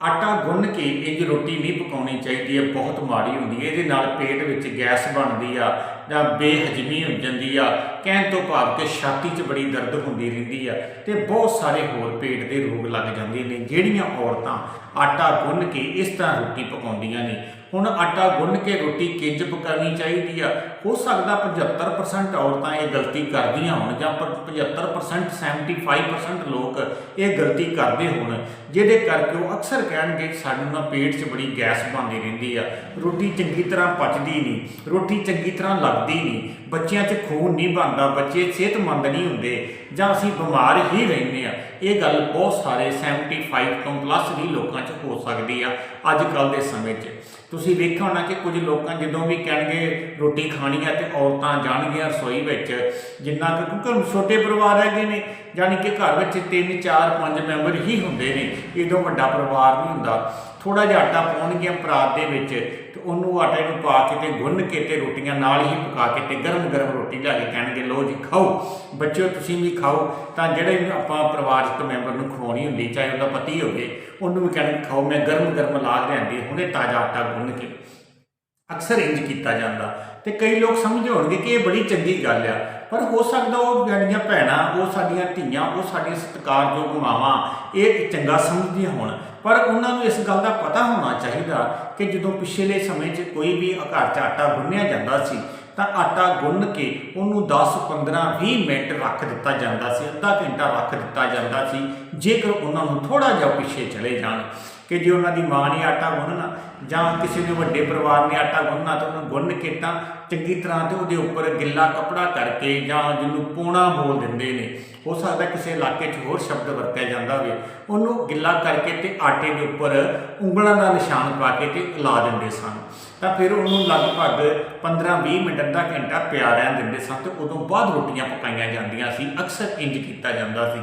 ਆਟਾ ਗੁੰਨ ਕੇ ਇੰਜ ਰੋਟੀ ਨਹੀਂ ਪਕਾਉਣੀ ਚਾਹੀਦੀ ਹੈ ਬਹੁਤ ਮਾੜੀ ਹੁੰਦੀ ਹੈ। ਇਹਦੇ ਨਾਲ ਪੇਟ ਵਿੱਚ ਗੈਸ ਬਣਦੀ ਆ ਜਾਂ ਬੇਹਜਮੀ ਹੋ ਜਾਂਦੀ ਆ, ਕਹਿਣ ਤੋਂ ਭਾਵ ਕਿ ਛਾਤੀ 'ਚ ਬੜੀ ਦਰਦ ਹੁੰਦੀ ਰਹਿੰਦੀ ਆ ਤੇ ਬਹੁਤ ਸਾਰੇ ਹੋਰ ਪੇਟ ਦੇ ਰੋਗ ਲੱਗ ਜਾਂਦੇ ਨੇ, ਜਿਹੜੀਆਂ ਔਰਤਾਂ ਆਟਾ ਗੁੰਨ ਕੇ ਇਸ ਤਰ੍ਹਾਂ ਰੋਟੀ ਪਕਾਉਂਦੀਆਂ ਨੇ। ਹੁਣ ਆਟਾ ਗੁੰਨ ਕੇ ਰੋਟੀ ਕਿੰਜ ਪਕਾਉਣੀ ਚਾਹੀਦੀ ਆ? ਹੋ ਸਕਦਾ 75% ਔਰਤਾਂ ਇਹ ਗਲਤੀ ਕਰਦੀਆਂ ਹੋਣ ਜਾਂ ਪਰ 75% 75% ਲੋਕ ਇਹ ਗਲਤੀ ਕਰਦੇ ਹੋਣ, ਜਿਹਦੇ ਕਰਕੇ ਉਹ ਅਕਸਰ ਕਹਿਣਗੇ ਸਾਨੂੰ ਨਾ ਪੇਟ 'ਚ ਬੜੀ ਗੈਸ ਬਣਦੀ ਰਹਿੰਦੀ ਆ। ਰੋਟੀ ਚੰਗੀ ਤਰ੍ਹਾਂ ਪਚਦੀ ਨਹੀਂ। ਰੋਟੀ ਚੰਗੀ ਤਰ੍ਹਾਂ ਲੱਗ ਲੱਗਦੀ ਨਹੀਂ ਬੱਚਿਆਂ 'ਚ ਖੂਨ ਨਹੀਂ ਬਣਦਾ ਬੱਚੇ ਸਿਹਤਮੰਦ ਨਹੀਂ ਹੁੰਦੇ। ਜਾਂ ਅਸੀਂ ਬਿਮਾਰ ਹੀ ਰਹਿੰਦੇ ਆ, ਇਹ ਗੱਲ ਬਹੁਤ ਸਾਰੇ 75 ਤੋਂ ਪਲੱਸ ਵੀ ਲੋਕਾਂ 'ਚ ਹੋ ਸਕਦੀ ਆ ਅੱਜ ਕੱਲ ਦੇ ਸਮੇਂ 'ਚ। ਤੁਸੀਂ ਵੇਖਿਆ ਹੋਣਾ ਕਿ ਕੁਝ ਲੋਕਾਂ ਜਦੋਂ ਵੀ ਕਹਿਣਗੇ ਰੋਟੀ ਖਾਣੀ ਆ ਤੇ ਔਰਤਾਂ ਜਾਣਗੀਆਂ ਰਸੋਈ ਵਿੱਚ, ਜਿੰਨਾ ਕਿ ਕਿਉਂਕਿ ਛੋਟੇ ਪਰਿਵਾਰ ਹੈਗੇ ਨੇ, ਯਾਨੀ ਕਿ ਘਰ ਵਿੱਚ 3 4 5 ਮੈਂਬਰ ਹੀ ਹੁੰਦੇ ਨੇ, ਇਦੋਂ ਵੱਡਾ ਪਰਿਵਾਰ ਨਹੀਂ ਹੁੰਦਾ। ਥੋੜਾ ਜਿਹਾ ਆਟਾ ਪਾਉਣਗੀਆਂ ਪਰਾਤ ਦੇ ਵਿੱਚ ਤੇ ਉਹਨੂੰ ਆਟੇ ਨੂੰ ਪਾ ਕੇ ਤੇ ਗੁੰਨ ਕੇ ਤੇ ਰੋਟੀਆਂ ਨਾਲ ਹੀ ਪਕਾ ਕੇ ਤੇ ਗਰਮ ਗਰਮ ਰੋਟੀ ਲਾ ਕੇ ਕਹਿਣਗੇ ਲੋ ਜੀ ਖਾਓ। ਬੱਚਿਓ, ਤੁਸੀਂ ਵੀ ਖਾਓ। ਤਾਂ ਜਿਹੜੇ ਆਪਾਂ ਪਰਿਵਾਰਕ ਮੈਂਬਰ ਨੂੰ ਖਵਾਉਣੀ ਹੁੰਦੀ, ਚਾਹੇ ਉਹਦਾ ਪਤੀ ਹੋਵੇ, ਉਹਨੂੰ ਵੀ ਕਹਿਣਗੇ ਖਾਓ, ਮੈਂ ਗਰਮ ਗਰਮ ਲਾ ਲਿਆਂਦੀ ਹੁਣੇ ਤਾਜ਼ਾ ਆਟਾ ਗੁੰਨ ਕੇ। ਅਕਸਰ ਇੰਜ ਕੀਤਾ ਜਾਂਦਾ। ਤੇ ਕਈ ਲੋਕ ਸਮਝਦੇ ਹੋਣਗੇ ਕਿ ਇਹ ਬੜੀ ਚੰਗੀ ਗੱਲ ਆ। ਪਰ ਹੋ ਸਕਦਾ ਉਹ ਸਾਡੀਆਂ ਭੈਣਾਂ, ਉਹ ਸਾਡੀਆਂ ਧੀਆਂ, ਉਹ ਸਾਡੀਆਂ ਸਤਿਕਾਰਯੋਗ ਮਾਵਾਂ, ਇਹ ਚੰਗਾ ਸਮਝਦੀਆਂ ਹੋਣ। ਪਰ ਉਹਨਾਂ ਨੂੰ ਇਸ ਗੱਲ ਦਾ ਪਤਾ ਹੋਣਾ ਚਾਹੀਦਾ ਕਿ ਜਦੋਂ ਪਿਛਲੇ ਸਮੇਂ 'ਚ ਕੋਈ ਵੀ ਘਰ 'ਚ ਆਟਾ ਗੁੰਨਿਆ ਜਾਂਦਾ ਸੀ ਤਾਂ ਆਟਾ ਗੁੰਨ ਕੇ ਉਹਨੂੰ 10 15 20 ਮਿੰਟ ਰੱਖ ਦਿੱਤਾ ਜਾਂਦਾ ਸੀ, ਅੱਧਾ ਘੰਟਾ ਰੱਖ ਦਿੱਤਾ ਜਾਂਦਾ ਸੀ, ਜੇਕਰ ਉਹਨਾਂ ਨੂੰ ਥੋੜਾ ਜਿਹਾ ਪਿੱਛੇ ਚਲੇ ਜਾਣ। ਕਿ ਜੇ ਉਹਨਾਂ ਦੀ ਮਾਂ ਨੇ ਆਟਾ ਗੁੰਨਣਾ, ਜਾਂ ਕਿਸੇ ਨੇ ਵੱਡੇ ਪਰਿਵਾਰ ਨੇ ਆਟਾ ਗੁੰਨਣਾ ਤਾਂ ਉਹਨੂੰ ਗੁੰਨ ਕੇ ਤਾਂ ਚੰਗੀ ਤਰ੍ਹਾਂ ਤੇ ਉਹਦੇ ਉੱਪਰ ਗਿੱਲਾ ਕਪੜਾ ਕਰਕੇ ਜਾਂ ਜਿਹਨੂੰ ਪੋਣਾ ਬੋਲ ਦਿੰਦੇ ਨੇ, ਹੋ ਸਕਦਾ ਕਿਸੇ ਇਲਾਕੇ 'ਚ ਹੋਰ ਸ਼ਬਦ ਵਰਤਿਆ ਜਾਂਦਾ ਹੋਵੇ, ਉਹਨੂੰ ਗਿੱਲਾ ਕਰਕੇ ਤੇ ਆਟੇ ਦੇ ਉੱਪਰ ਉਂਗਲਾਂ ਦਾ ਨਿਸ਼ਾਨ ਪਾ ਕੇ ਤੇ ਲਾ ਦਿੰਦੇ ਸਨ। ਤਾਂ ਫਿਰ ਉਹਨੂੰ ਲਗਭਗ 15-20 ਮਿੰਟ, ਅੱਧਾ ਘੰਟਾ ਪਿਆ ਰਹਿਣ ਦਿੰਦੇ ਸਨ ਤੇ ਉਦੋਂ ਬਾਅਦ ਰੋਟੀਆਂ ਪਕਾਈਆਂ ਜਾਂਦੀਆਂ ਸੀ, ਅਕਸਰ ਇੰਜ ਕੀਤਾ ਜਾਂਦਾ ਸੀ।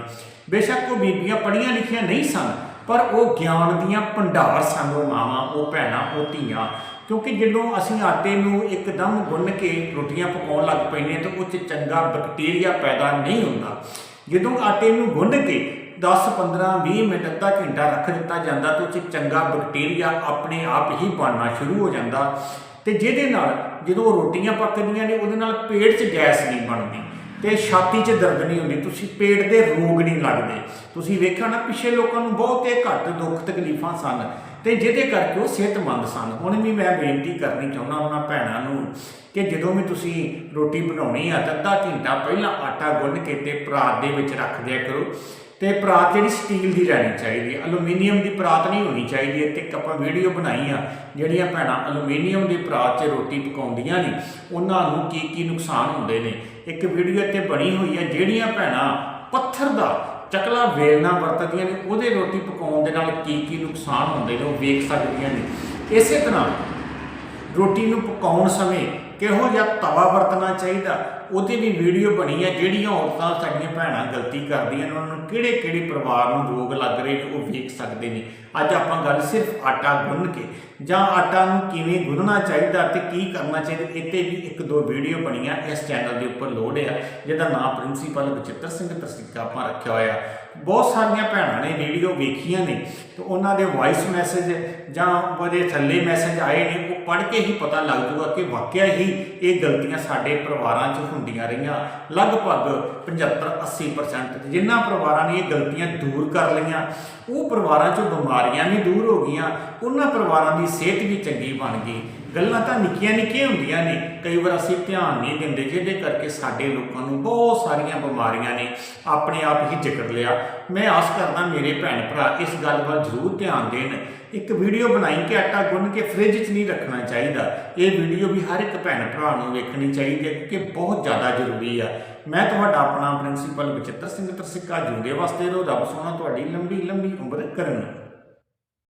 ਬੇਸ਼ੱਕ ਉਹ ਬੀਬੀਆਂ ਪੜ੍ਹੀਆਂ ਲਿਖੀਆਂ ਨਹੀਂ ਸਨ ਪਰ ਉਹ ਗਿਆਨ ਦੀਆਂ ਭੰਡਾਰ ਸਨ ਉਹ ਮਾਵਾਂ, ਉਹ ਭੈਣਾਂ, ਉਹ ਧੀਆਂ, ਕਿਉਂਕਿ ਜਦੋਂ ਅਸੀਂ ਆਟੇ ਨੂੰ ਇੱਕਦਮ ਗੁੰਨ ਕੇ ਰੋਟੀਆਂ ਪਕਾਉਣ ਲੱਗ ਪੈਂਦੇ ਤਾਂ ਉਹ 'ਚ ਚੰਗਾ ਬੈਕਟੀਰੀਆ ਪੈਦਾ ਨਹੀਂ ਹੁੰਦਾ। ਜਦੋਂ ਆਟੇ ਨੂੰ ਗੁੰਨ ਕੇ 10 15 20 ਮਿੰਟ, ਅੱਧਾ ਘੰਟਾ ਰੱਖ ਦਿੱਤਾ ਜਾਂਦਾ ਤਾਂ ਉਹ 'ਚ ਚੰਗਾ ਬੈਕਟੀਰੀਆ ਆਪਣੇ ਆਪ ਹੀ ਬਣਨਾ ਸ਼ੁਰੂ ਹੋ ਜਾਂਦਾ। ਤੇ ਜਿਹਦੇ ਨਾਲ ਜਦੋਂ ਰੋਟੀਆਂ ਪੱਕਦੀਆਂ ਨੇ, ਉਹਦੇ ਨਾਲ ਪੇਟ 'ਚ ਗੈਸ ਨਹੀਂ ਬਣਦੀ। ਤੇ ਛਾਤੀ 'ਚ ਦਰਦ ਨਹੀਂ ਹੁੰਦੀ, ਤੁਸੀਂ ਪੇਟ ਦੇ ਰੋਗ ਨਹੀਂ ਲੱਗਦੇ। ਤੁਸੀਂ ਵੇਖਿਆ ਨਾ, ਪਿਛੇ ਲੋਕਾਂ ਨੂੰ ਬਹੁਤੇ ਘੱਟ ਦੁੱਖ ਤਕਲੀਫਾਂ ਸਨ ਤੇ ਜਿਹਦੇ ਕਰਕੇ ਉਹ ਸਿਹਤਮੰਦ ਸਨ। ਹੁਣ ਵੀ ਮੈਂ ਬੇਨਤੀ ਕਰਨੀ ਚਾਹੁੰਦਾ ਉਹਨਾਂ ਭੈਣਾਂ ਨੂੰ ਕਿ ਜਦੋਂ ਵੀ ਤੁਸੀਂ ਰੋਟੀ ਬਣਾਉਣੀ ਆ, ਤਾਂ ਅੱਧਾ ਘੰਟਾ ਪਹਿਲਾਂ ਆਟਾ ਗੁੰਨ ਕੇ ਤੇ ਪਰਾਤ ਦੇ ਵਿੱਚ ਰੱਖ ਦਿਆ ਕਰੋ। ਤੇ ਪਰਾਤ ਜਿਹੜੀ ਸਟੀਲ ਦੀ ਰਹਿਣੀ ਚਾਹੀਦੀ ਹੈ। ਐਲੂਮੀਨੀਅਮ ਦੀ ਪਰਾਤ ਨਹੀਂ ਹੋਣੀ ਚਾਹੀਦੀ। ਹੈ ਤੇ ਇੱਕ ਆਪਾਂ ਵੀਡੀਓ ਬਣਾਈ ਆ, ਜਿਹੜੀਆਂ ਭੈਣਾਂ ਐਲੂਮੀਨੀਅਮ ਦੀ ਪਰਾਤ 'ਚ ਰੋਟੀ ਪਕਾਉਂਦੀਆਂ ਨੇ, ਉਹਨਾਂ ਨੂੰ ਕੀ ਕੀ ਨੁਕਸਾਨ ਹੁੰਦੇ ਨੇ। ਇੱਕ ਵੀਡੀਓ ਇੱਥੇ ਬਣੀ ਹੋਈ ਹੈ ਜਿਹੜੀਆਂ ਭੈਣਾਂ ਪੱਥਰ ਦਾ ਚਕਲਾ ਵੇਲਣਾ ਵਰਤਦੀਆਂ ਨੇ, ਉਹਦੇ ਰੋਟੀ ਪਕਾਉਣ ਦੇ ਨਾਲ ਕੀ ਕੀ ਨੁਕਸਾਨ ਹੁੰਦੇ ਨੇ, ਉਹ ਵੇਖ ਸਕਦੀਆਂ ਨੇ। ਇਸੇ ਤਰ੍ਹਾਂ ਰੋਟੀ ਨੂੰ ਪਕਾਉਣ ਸਮੇਂ ਕਿਹੋ ਜਿਹਾ ਤਵਾ ਵਰਤਣਾ ਚਾਹੀਦਾ ਉਹਦੀ ਵੀ ਵੀਡੀਓ ਬਣੀ ਹੈ ਜਿਹੜੀਆਂ ਔਰਤਾਂ ਸਾਡੀਆਂ ਭੈਣਾਂ ਗਲਤੀ ਕਰਦੀਆਂ ਨੇ, ਉਹਨਾਂ ਨੂੰ ਕਿਹੜੇ ਕਿਹੜੇ ਪਰਿਵਾਰ ਨੂੰ ਰੋਗ ਲੱਗ ਰਹੇ ਨੇ, ਉਹ ਵੇਖ ਸਕਦੇ ਨੇ। ਅੱਜ ਆਪਾਂ ਗੱਲ ਸਿਰਫ ਆਟਾ ਗੁੰਨ ਕੇ, ਜਾਂ ਆਟਾ ਨੂੰ ਕਿਵੇਂ ਗੁੰਨਣਾ ਚਾਹੀਦਾ ਤੇ ਕੀ ਕਰਨਾ ਚਾਹੀਦਾ, ਇੱਥੇ ਵੀ ਇੱਕ ਦੋ ਵੀਡੀਓ ਬਣੀਆਂ ਇਸ ਚੈਨਲ ਦੇ ਉੱਪਰ ਲੋਡ ਆ, ਜਿਹਦਾ ਨਾਮ ਪ੍ਰਿੰਸੀਪਲ ਬਚਿੱਤਰ ਸਿੰਘ ਤਸਦੀਕਾ ਆਪਾਂ ਰੱਖਿਆ ਹੋਇਆ। ਬਹੁਤ ਸਾਰੀਆਂ ਭੈਣਾਂ ਨੇ ਵੀਡੀਓ ਵੇਖੀਆਂ ਨੇ, ਤੇ ਉਹਨਾਂ ਦੇ ਵਾਇਸ ਮੈਸੇਜ ਜਾਂ ਉਹਦੇ ਥੱਲੇ ਮੈਸੇਜ ਆਏ ਨੇ ਪੜ੍ਹ ਕੇ ਹੀ ਪਤਾ ਲੱਗ ਜੂਗਾ ਕਿ ਵਾਕਿਆ ਹੀ ਇਹ ਗਲਤੀਆਂ ਸਾਡੇ ਪਰਿਵਾਰਾਂ 'ਚ ਹੁੰਦੀਆਂ ਰਹੀਆਂ। ਲਗਭਗ 75-80% ਜਿਨ੍ਹਾਂ ਪਰਿਵਾਰਾਂ ਨੇ ਇਹ ਗਲਤੀਆਂ ਦੂਰ ਕਰ ਲਈਆਂ, ਉਹ ਪਰਿਵਾਰਾਂ 'ਚੋਂ ਬਿਮਾਰੀਆਂ ਵੀ ਦੂਰ ਹੋ ਗਈਆਂ, ਉਹਨਾਂ ਪਰਿਵਾਰਾਂ ਦੀ ਸਿਹਤ ਵੀ ਚੰਗੀ ਬਣ ਗਈ। ਗੱਲਾਂ ਤਾਂ ਨਿੱਕੀਆਂ ਨਿੱਕੀਆਂ ਹੁੰਦੀਆਂ ਨੇ। ਕਈ ਵਾਰ ਅਸੀਂ ਧਿਆਨ ਨਹੀਂ ਦਿੰਦੇ ਜਿਹਦੇ ਕਰਕੇ ਸਾਡੇ ਲੋਕਾਂ ਨੂੰ ਬਹੁਤ ਸਾਰੀਆਂ ਬਿਮਾਰੀਆਂ ਨੇ। ਆਪਣੇ ਆਪ ਹੀ ਜਕੜ ਲਿਆ। ਮੈਂ ਆਸ ਕਰਦਾ ਮੇਰੇ ਭੈਣ ਭਰਾ ਇਸ ਗੱਲ ਵੱਲ ਜ਼ਰੂਰ ਧਿਆਨ ਦੇਣ। ਇੱਕ ਵੀਡੀਓ ਬਣਾਈ ਕਿ ਆਟਾ ਗੁੰਨ ਕੇ ਫ੍ਰਿਜ 'ਚ ਨਹੀਂ ਰੱਖਣਾ ਚਾਹੀਦਾ। ਇਹ ਵੀਡੀਓ ਵੀ ਹਰ ਇੱਕ ਭੈਣ ਭਰਾ ਨੂੰ ਵੇਖਣੀ ਚਾਹੀਦੀ ਹੈ ਕਿ ਬਹੁਤ ਜ਼ਿਆਦਾ ਜ਼ਰੂਰੀ ਆ। ਮੈਂ ਤੁਹਾਡਾ ਆਪਣਾ ਪ੍ਰਿੰਸੀਪਲ ਬਚਿੱਤਰ ਸਿੰਘ ਤਰਸਿੱਕਾ ਜੁੰਦੇ ਵਾਸਤੇ। ਰੋ ਰੱਬ ਸੋਹਣਾ, ਤੁਹਾਡੀ ਲੰਬੀ ਲੰਬੀ ਉਮਰ ਕਰਨ।